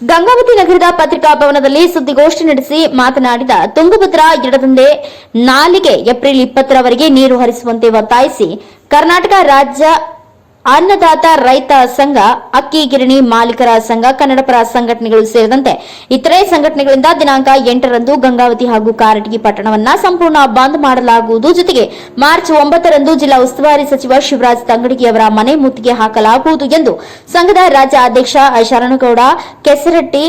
ಗಂಗಾವತಿ ನಗರದ ಪತ್ರಿಕಾ ಭವನದಲ್ಲಿ ಸುದ್ದಿಗೋಷ್ಠಿ ನಡೆಸಿ ಮಾತನಾಡಿದ ತುಂಗಭದ್ರಾ ಎಡದಂದೆ ನಾಲಿಗೆ ಏಪ್ರಿಲ್ ಇಪ್ಪತ್ತರವರೆಗೆ ನೀರು ಹರಿಸುವಂತೆ ಒತ್ತಾಯಿಸಿ ಕರ್ನಾಟಕ ರಾಜ್ಯ ಅನ್ನದಾತ ರೈತ ಸಂಘ, ಅಕ್ಕಿ ಗಿರಣಿ ಮಾಲೀಕರ ಸಂಘ, ಕನ್ನಡಪರ ಸಂಘಟನೆಗಳು ಸೇರಿದಂತೆ ಇತರೆ ಸಂಘಟನೆಗಳಿಂದ ದಿನಾಂಕ ಎಂಟರಂದು ಗಂಗಾವತಿ ಹಾಗೂ ಕಾರಟಗಿ ಪಟ್ಟಣವನ್ನ ಸಂಪೂರ್ಣ ಬಂದ್ ಮಾಡಲಾಗುವುದು. ಜೊತೆಗೆ ಮಾರ್ಚ್ ಒಂಬತ್ತರಂದು ಜಿಲ್ಲಾ ಉಸ್ತುವಾರಿ ಸಚಿವ ಶಿವರಾಜ್ ತಂಗಡಗಿಯವರ ಮನೆ ಮುತ್ತಿಗೆ ಹಾಕಲಾಗುವುದು ಎಂದು ಸಂಘದ ರಾಜ್ಯ ಅಧ್ಯಕ್ಷ ಶರಣಗೌಡ ಕೆಸರಟ್ಟಿ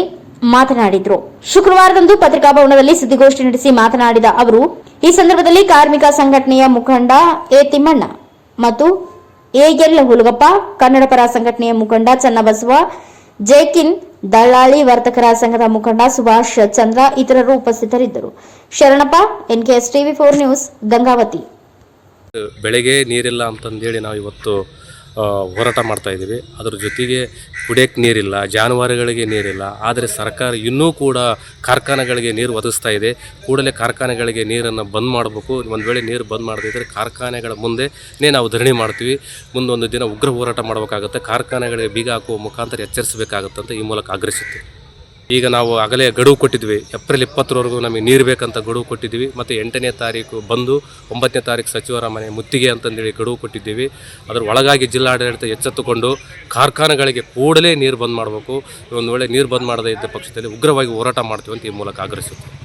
ಮಾತನಾಡಿದರು. ಶುಕ್ರವಾರದಂದು ಪತ್ರಿಕಾಭವನದಲ್ಲಿ ಸುದ್ದಿಗೋಷ್ಠಿ ನಡೆಸಿ ಮಾತನಾಡಿದ ಅವರು, ಈ ಸಂದರ್ಭದಲ್ಲಿ ಕಾರ್ಮಿಕ ಸಂಘಟನೆಯ ಮುಖಂಡ ಎ ತಿಮ್ಮಣ್ಣ ಮತ್ತು ಎಎಲ್ ಹುಲಗಪ್ಪ ಕನ್ನಡ ಪರ ಸಂಘಟನೆಯ ಮುಖಂಡ ಚನ್ನಬಸವ, ಜೇಕಿನ್, ದಳ್ಳಾಳಿ ವರ್ತಕರ ಸಂಘದ ಮುಖಂಡ ಸುಭಾಷ್ ಚಂದ್ರ ಇತರರು ಉಪಸ್ಥಿತರಿದ್ದರು. Sharanappa, NKS TV four news, Gangavati. ಬೆಳಗ್ಗೆ ನೀರಿಲ್ಲ ಅಂತಂದೇಳಿ ನಾವು ಇವತ್ತು ಹೋರಾಟ ಮಾಡ್ತಾ ಇದ್ದೀವಿ. ಅದ್ರ ಜೊತೆಗೆ ಕುಡಿಯೋಕ್ಕೆ ನೀರಿಲ್ಲ, ಜಾನುವಾರುಗಳಿಗೆ ನೀರಿಲ್ಲ. ಆದರೆ ಸರ್ಕಾರ ಇನ್ನೂ ಕೂಡ ಕಾರ್ಖಾನೆಗಳಿಗೆ ನೀರು ಒದಗಿಸ್ತಾ ಇದೆ. ಕೂಡಲೇ ಕಾರ್ಖಾನೆಗಳಿಗೆ ನೀರನ್ನು ಬಂದ್ ಮಾಡಬೇಕು. ಒಂದು ವೇಳೆ ನೀರು ಬಂದ್ ಮಾಡದಿದ್ದರೆ ಕಾರ್ಖಾನೆಗಳ ಮುಂದೆನೇ ನಾವು ಧರಣಿ ಮಾಡ್ತೀವಿ. ಮುಂದೊಂದು ದಿನ ಉಗ್ರ ಹೋರಾಟ ಮಾಡಬೇಕಾಗುತ್ತೆ. ಕಾರ್ಖಾನೆಗಳಿಗೆ ಬೀಗ ಹಾಕುವ ಮುಖಾಂತರ ಎಚ್ಚರಿಸಬೇಕಾಗುತ್ತೆ ಅಂತ ಈ ಮೂಲಕ ಆಗ್ರಹಿಸುತ್ತೆ ಈಗ ನಾವು ಆಗಲೇ ಗಡುವು ಕೊಟ್ಟಿದ್ವಿ. ಏಪ್ರಿಲ್ ಇಪ್ಪತ್ತರವರೆಗೂ ನಮಗೆ ನೀರು ಬೇಕಂತ ಗಡುವು ಕೊಟ್ಟಿದ್ದೀವಿ. ಮತ್ತು ಎಂಟನೇ ತಾರೀಕು ಬಂದು ಒಂಬತ್ತನೇ ತಾರೀಕು ಸಚಿವರ ಮನೆ ಮುತ್ತಿಗೆ ಅಂತಂದೇಳಿ ಗಡುವು ಕೊಟ್ಟಿದ್ದೀವಿ. ಅದರ ಒಳಗಾಗಿ ಜಿಲ್ಲಾಡಳಿತ ಎಚ್ಚೆತ್ತುಕೊಂಡು ಕಾರ್ಖಾನೆಗಳಿಗೆ ಕೂಡಲೇ ನೀರು ಬಂದ್ ಮಾಡಬೇಕು. ಒಂದು ವೇಳೆ ನೀರು ಬಂದ್ ಮಾಡದೇ ಇದ್ದ ಪಕ್ಷದಲ್ಲಿ ಉಗ್ರವಾಗಿ ಹೋರಾಟ ಮಾಡ್ತೀವಿ ಅಂತ ಈ ಮೂಲಕ ಆಗ್ರಹಿಸುತ್ತೆ